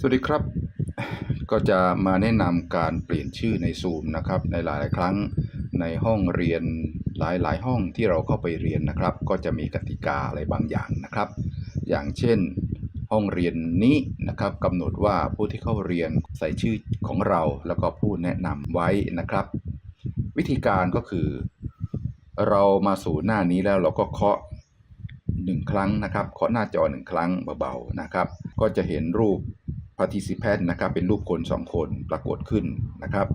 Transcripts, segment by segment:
สวัสดีครับ ก็จะมาแนะนำการเปลี่ยนชื่อใน Zoom นะครับ ในหลายๆ ครั้งในห้องเรียนหลายๆ ห้องที่เราเข้าไปเรียนนะครับ ก็จะมีกติกาอะไรบางอย่างนะครับ อย่างเช่น ห้องเรียนนี้นะครับกำหนดว่าผู้ที่เข้าเรียนใส่ชื่อของเราแล้วก็ผู้แนะนำไว้นะครับ วิธีการก็คือ เรามาสู่หน้านี้แล้วเราก็เคาะหนึ่งครั้งนะครับเคาะหน้าจอหนึ่งครั้งเบาๆนะครับ ก็จะเห็นรูป participant นะครับเป็นรูปคนสองคนปรากฏขึ้นนะครับ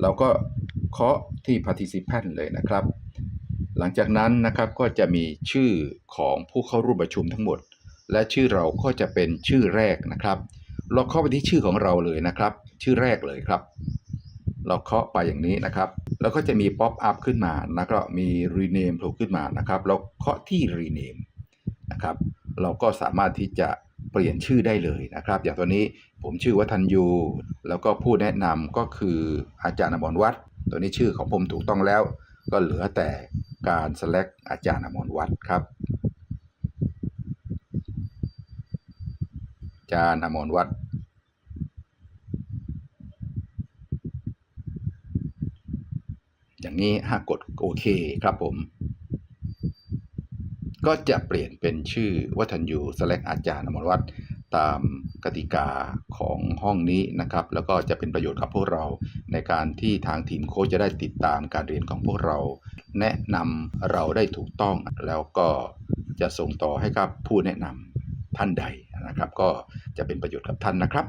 เราก็เคาะที่ participant เลยนะครับ หลังจากนั้นนะครับก็จะมีชื่อของผู้เข้าร่วมประชุมทั้งหมด และชื่อเราก็จะเป็นชื่อแรกนะครับเราเคาะไปที่ชื่อของเราเลยนะครับ ชื่อแรกเลยครับ เราเคาะไปอย่างนี้นะครับ แล้วก็จะมีป๊อปอัพขึ้นมาแล้วก็มี rename โผล่ขึ้นมานะครับ เราเคาะที่ rename นะครับ เราก็สามารถที่จะ เปลี่ยนชื่อได้เลยนะครับ อย่างตัวนี้ผมชื่อวัฒนยู แล้วก็ผู้แนะนำก็คืออาจารย์อมรวัตรตัวนี้ชื่อของผมถูกต้องแล้ว ก็เหลือแต่การ select อาจารย์อมรวัตรครับอาจารย์อมรวัตรอย่างนี้หากกดโอเคครับผม ก็จะเปลี่ยนเป็นชื่อวัฒนยูสแลกอาจารย์อมรวัตรตามกติกาของห้องนี้นะครับ แล้วก็จะเป็นประโยชน์กับพวกเรา ในการที่ทางทีมโค้ชจะได้ติดตามการเรียนของพวกเรา แนะนำเราได้ถูกต้องแล้วก็จะส่งต่อให้กับผู้แนะนำท่านใดนะครับ ก็จะเป็นประโยชน์กับท่านนะครับ